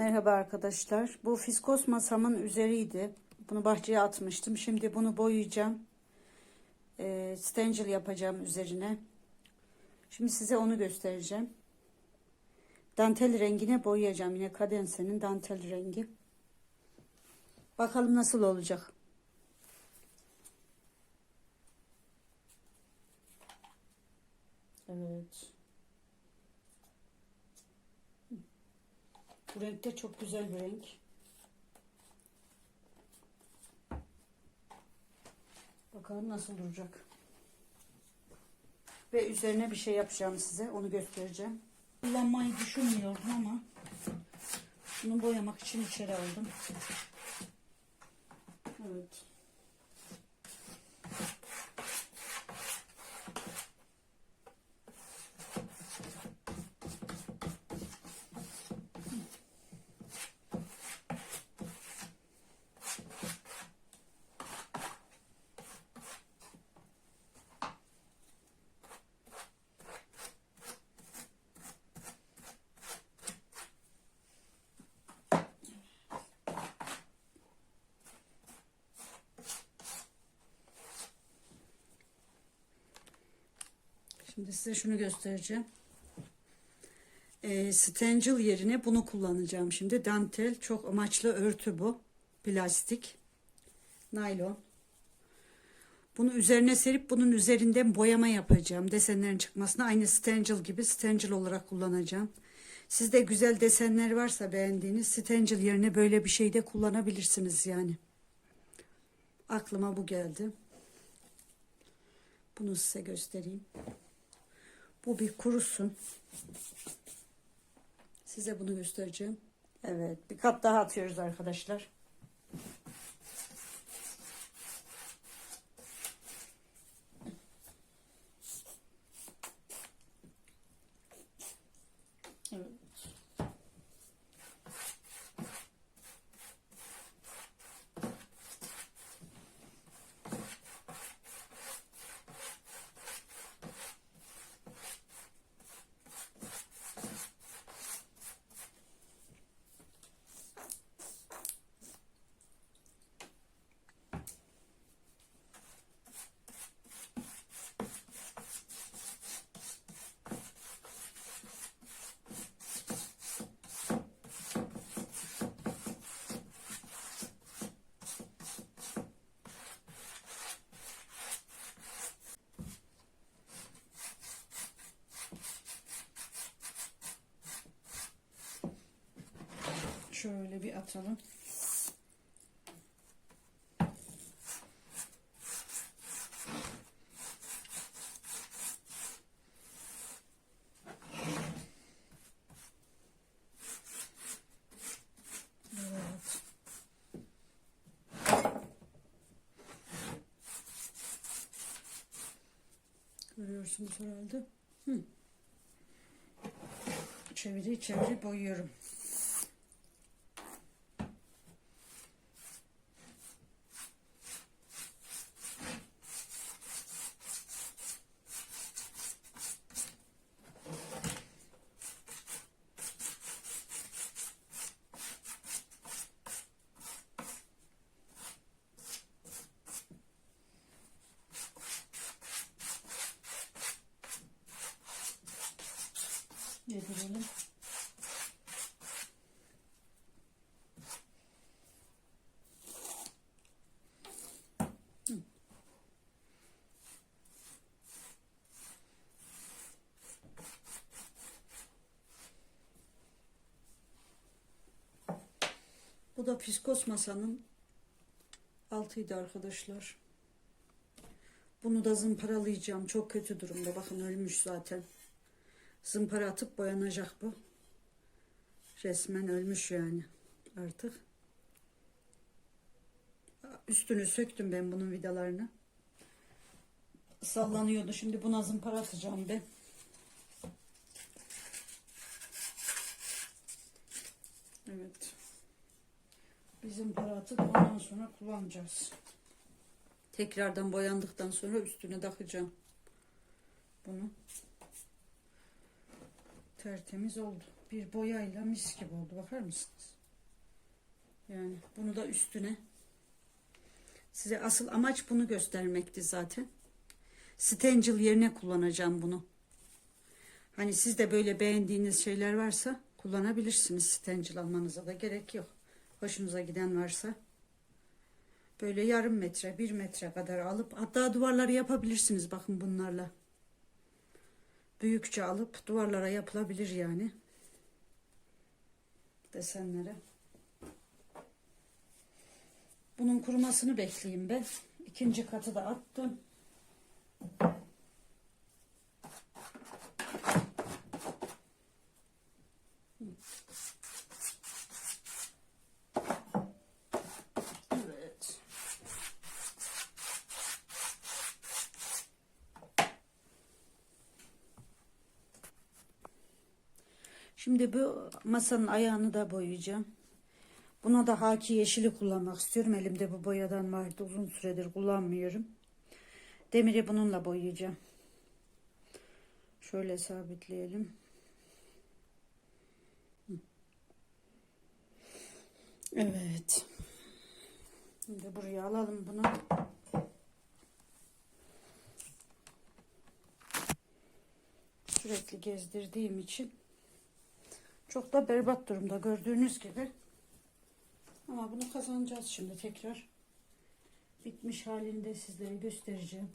Merhaba arkadaşlar. Bu fiskos masamın üzeriydi. Bunu bahçeye atmıştım. Şimdi bunu boyayacağım. Ee, stencil yapacağım üzerine. Şimdi size onu göstereceğim. Dantel rengine boyayacağım. Yine kadensenin dantel rengi. Bakalım nasıl olacak. Evet. Bu renk de çok güzel bir renk. Bakalım nasıl duracak. Ve üzerine bir şey yapacağım size. Onu göstereceğim. Kullanmayı düşünmüyordum ama bunu boyamak için içeri aldım. Evet. Şimdi size şunu göstereceğim. E, stencil yerine bunu kullanacağım şimdi. Dantel çok amaçlı örtü bu. Plastik. Naylon. Bunu üzerine serip bunun üzerinden boyama yapacağım. Desenlerin çıkmasına aynı stencil gibi stencil olarak kullanacağım. Sizde güzel desenler varsa beğendiğiniz stencil yerine böyle bir şey de kullanabilirsiniz yani. Aklıma bu geldi. Bunu size göstereyim. Bu bir kurusun. Size bunu göstereceğim. Evet, bir kat daha atıyoruz arkadaşlar. Şöyle bir atalım. Görüyorsunuz herhalde. Hı. Çeviri çeviri boyuyorum. Yedirelim. Hı. Bu da fiskos masanın altıydı arkadaşlar. Bunu da zımparalayacağım. Çok kötü durumda. Bakın ölmüş zaten. Zımpara atıp boyanacak bu. Resmen ölmüş yani artık. Üstünü söktüm ben bunun vidalarını. Sallanıyordu. Şimdi buna zımpara atacağım ben. Evet. Bir zımpara atıp ondan sonra kullanacağız. Tekrardan boyandıktan sonra üstüne takacağım. Bunu tertemiz oldu. bir boyayla mis gibi oldu. Bakar mısınız? Yani bunu da üstüne size asıl amaç bunu göstermekti zaten. Stencil yerine kullanacağım bunu. Hani siz de böyle beğendiğiniz şeyler varsa kullanabilirsiniz. Stencil almanıza da gerek yok. Hoşunuza giden varsa. Böyle yarım metre, bir metre kadar alıp hatta duvarları yapabilirsiniz bakın bunlarla. Büyükçe alıp duvarlara yapılabilir yani. Desenlere. Bunun kurumasını bekleyeyim ben. İkinci katı da attım. Evet. Şimdi bu masanın ayağını da boyayacağım. Buna da haki yeşili kullanmak istiyorum. Elimde bu boyadan vardı. Uzun süredir kullanmıyorum. Demiri bununla boyayacağım. Şöyle sabitleyelim. Evet. Şimdi buraya alalım bunu. Sürekli gezdirdiğim için çok da berbat durumda gördüğünüz gibi. Ama bunu kazanacağız şimdi tekrar. Bitmiş halini de sizlere göstereceğim.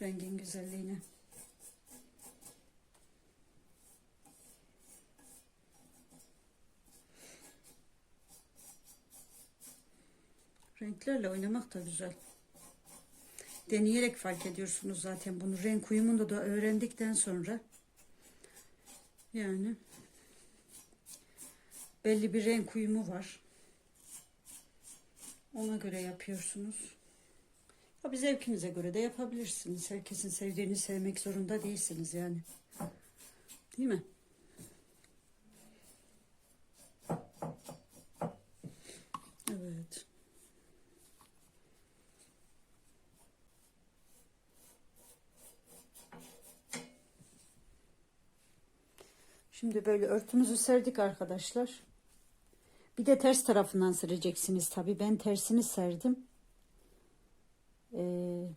Rengin güzelliğini. Renklerle oynamak da güzel. Deneyerek fark ediyorsunuz zaten bunu. Renk uyumunu da öğrendikten sonra. Yani belli bir renk uyumu var. Ona göre yapıyorsunuz. Tabi zevkinize göre de yapabilirsiniz. Herkesin sevdiğini sevmek zorunda değilsiniz yani. Değil mi? Evet. Şimdi böyle örtümüzü serdik arkadaşlar. Bir de ters tarafından sereceksiniz tabi. Ben tersini serdim. Ee,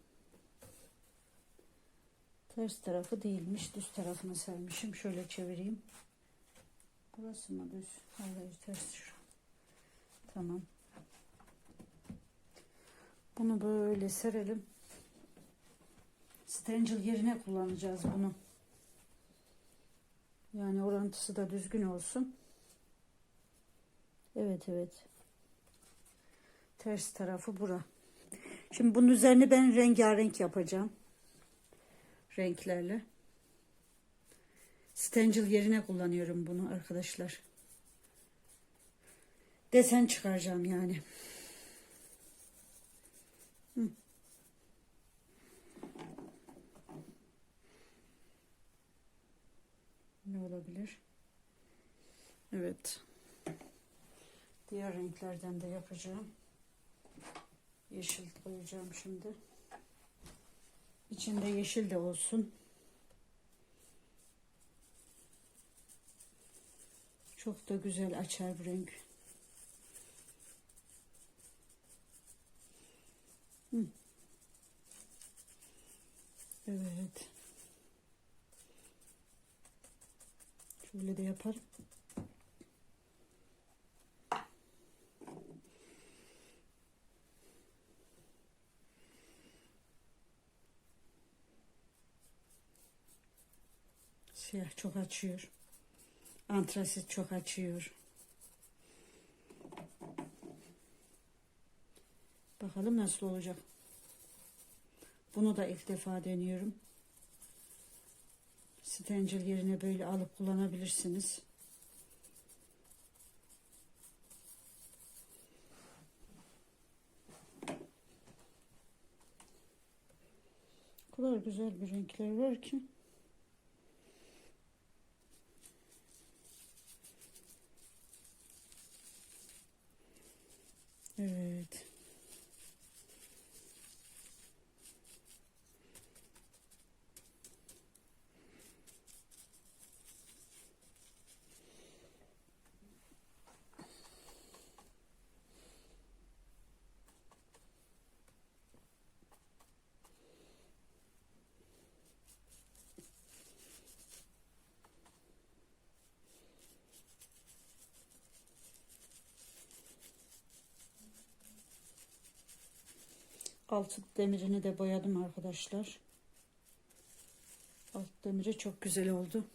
ters tarafı değilmiş. Düz tarafını sermişim. Şöyle çevireyim. Burası mı düz? Hayır ters. Tamam. Bunu böyle serelim. Stencil yerine kullanacağız bunu. Yani orantısı da düzgün olsun. Evet evet. Ters tarafı bura. Şimdi bunun üzerine ben rengarenk yapacağım. Renklerle. Stencil yerine kullanıyorum bunu arkadaşlar. Desen çıkaracağım yani. Hı. Ne olabilir? Evet. Diğer renklerden de yapacağım. Yeşil koyacağım şimdi. İçinde yeşil de olsun. Çok da güzel açar bu renk. Hı. Evet. Şöyle de yaparım. Siyah çok açıyor. Antrasit çok açıyor. Bakalım nasıl olacak. Bunu da ilk defa deniyorum. Stencil yerine böyle alıp kullanabilirsiniz. Kadar güzel bir renkler var ki. Evet. Altı demirini de boyadım arkadaşlar. Alt demiri çok güzel oldu.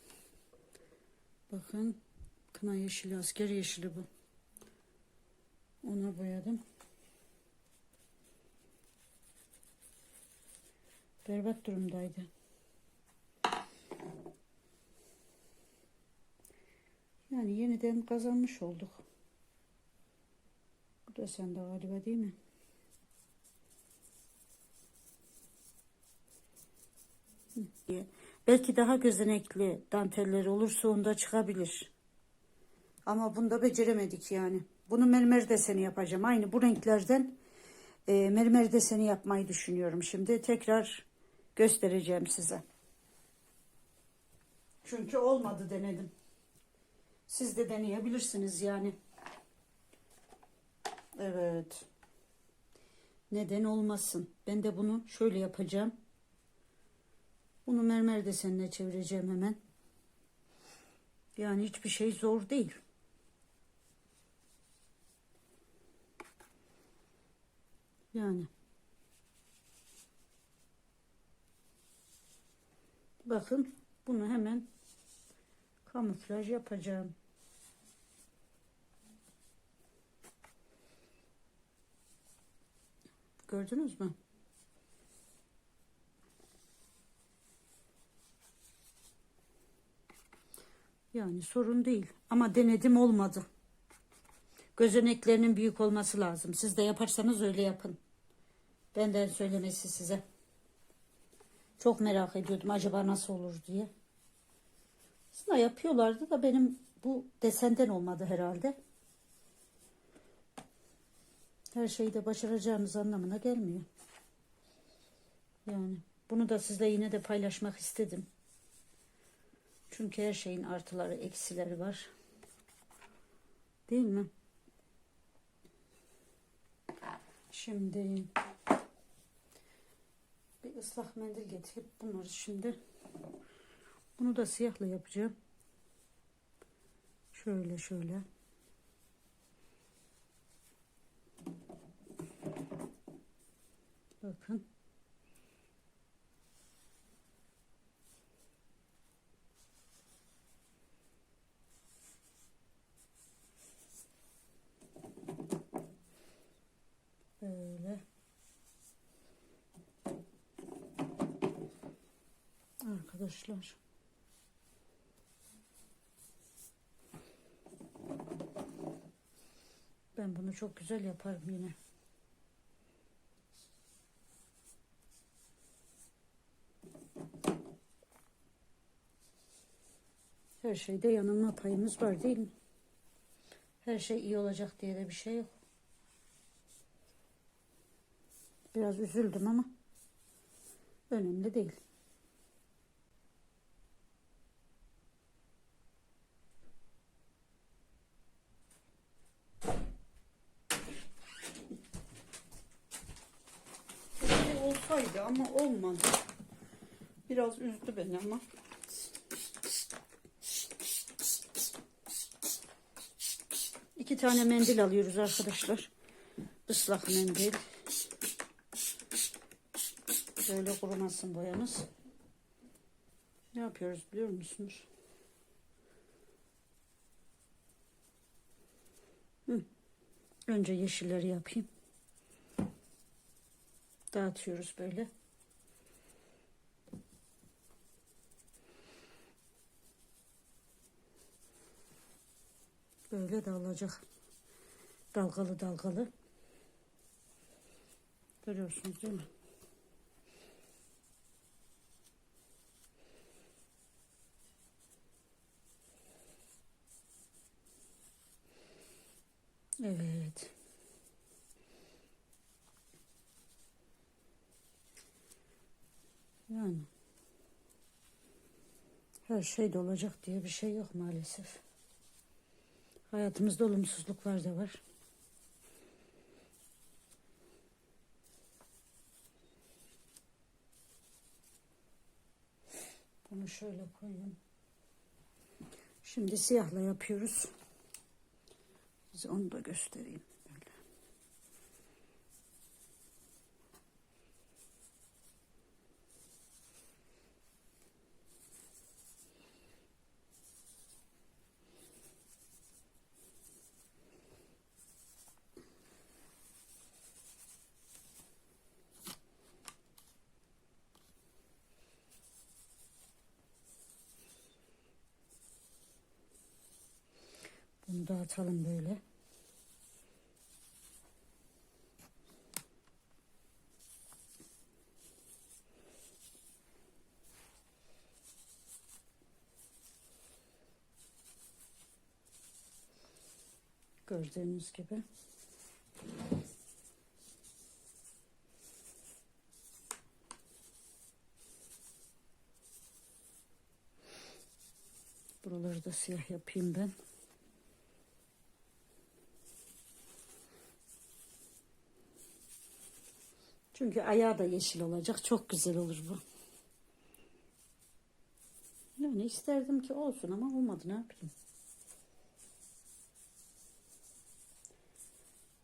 Bakın kına yeşili, asker yeşili bu. Ona boyadım. Berbat durumdaydı. Yani yeniden kazanmış olduk. Bu da sende galiba değil mi? Hı. Belki daha gözenekli danteller olursa onda çıkabilir. Ama bunda beceremedik yani. Bunu mermer deseni yapacağım. Aynı bu renklerden e, mermer deseni yapmayı düşünüyorum. Şimdi tekrar göstereceğim size. Çünkü olmadı denedim. Siz de deneyebilirsiniz yani. Evet. Neden olmasın? Ben de bunu şöyle yapacağım. Bunu mermer desenine çevireceğim hemen. Yani hiçbir şey zor değil. Yani. Bakın bunu hemen kamuflaj yapacağım. Gördünüz mü? Yani sorun değil. Ama denedim olmadı. Gözeneklerinin büyük olması lazım. Siz de yaparsanız öyle yapın. Benden söylemesi size. Çok merak ediyordum acaba nasıl olur diye. Aslında yapıyorlardı da benim bu desenden olmadı herhalde. Her şeyi de başaracağımız anlamına gelmiyor. Yani bunu da sizle yine de paylaşmak istedim. Çünkü her şeyin artıları, eksileri var. Değil mi? Şimdi bir ıslak mendil getirip bunları şimdi bunu da siyahla yapacağım. Şöyle şöyle. Bakın. Böyle. Arkadaşlar. Ben bunu çok güzel yaparım yine. Her şeyde yanılma payımız var değil mi? Her şey iyi olacak diye de bir şey yok. Biraz üzüldüm ama önemli değil. Ama olmadı. Biraz üzdü beni ama. İki tane mendil alıyoruz arkadaşlar. Islak mendil. Böyle kurumasın boyamız. Ne yapıyoruz biliyor musunuz? Önce yeşilleri yapayım. Dağıtıyoruz böyle. Böyle dağılacak. Dalgalı dalgalı. Görüyorsunuz değil mi? Evet. Yani her şey de olacak diye bir şey yok maalesef. Hayatımızda olumsuzluklar da var. Bunu şöyle koyayım. Şimdi siyahla yapıyoruz. Size onu da göstereyim. Bunu dağıtalım böyle. Gördüğünüz gibi. Buraları da siyah yapayım ben. Çünkü ayağı da yeşil olacak. Çok güzel olur bu. Yani isterdim ki olsun ama olmadı ne yapayım.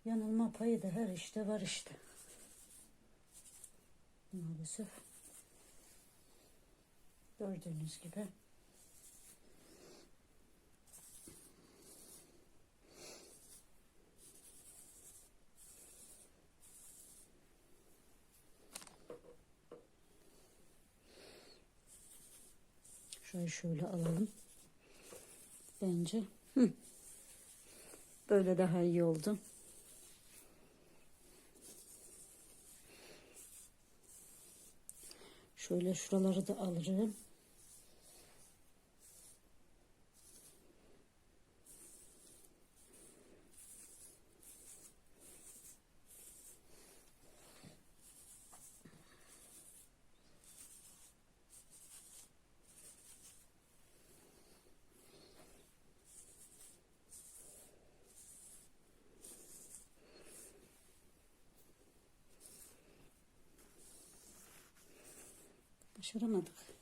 Yanılma payı da her işte var işte. Maalesef. Gördüğünüz gibi. Şöyle şöyle alalım. Bence. Hı. Böyle daha iyi oldu. Şöyle şuraları da alırım. Başaramadık.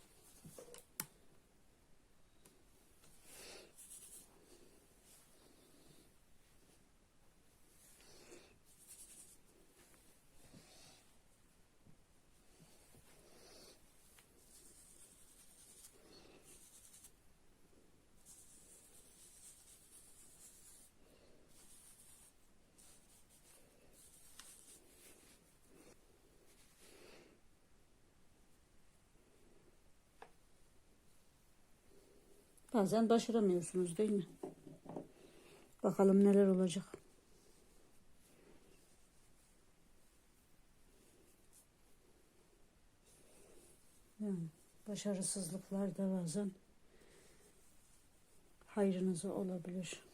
Bazen başaramıyorsunuz değil mi? Bakalım neler olacak. Yani başarısızlıklar da bazen hayrınıza olabilir.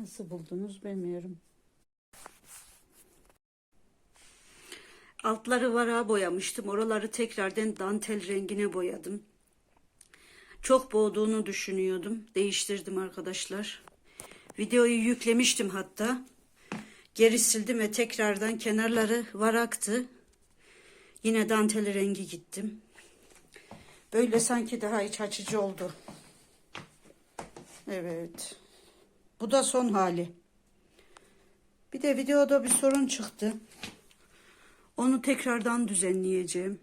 Nasıl buldunuz bilmiyorum. Altları vara boyamıştım. Oraları tekrardan dantel rengine boyadım. Çok boğduğunu düşünüyordum. Değiştirdim arkadaşlar. Videoyu yüklemiştim hatta. Geri sildim ve tekrardan kenarları varaktı. Yine dantel rengi gittim. Böyle sanki daha iç açıcı oldu. Evet. Bu da son hali. Bir de videoda bir sorun çıktı. Onu tekrardan düzenleyeceğim.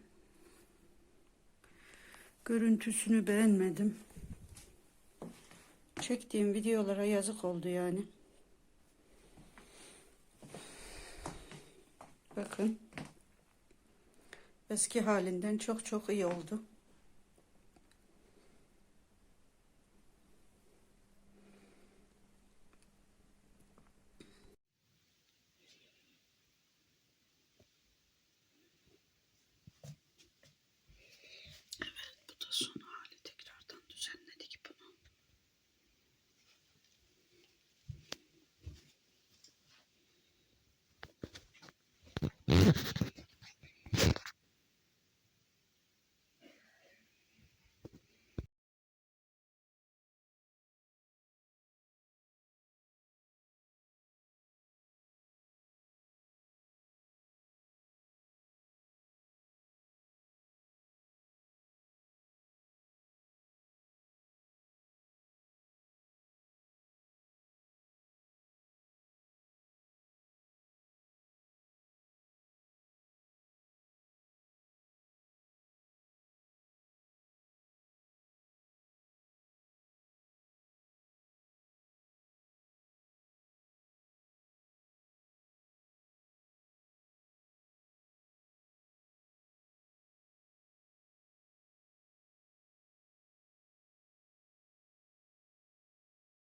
Görüntüsünü beğenmedim. Çektiğim videolara yazık oldu yani. Bakın. Eski halinden çok çok iyi oldu.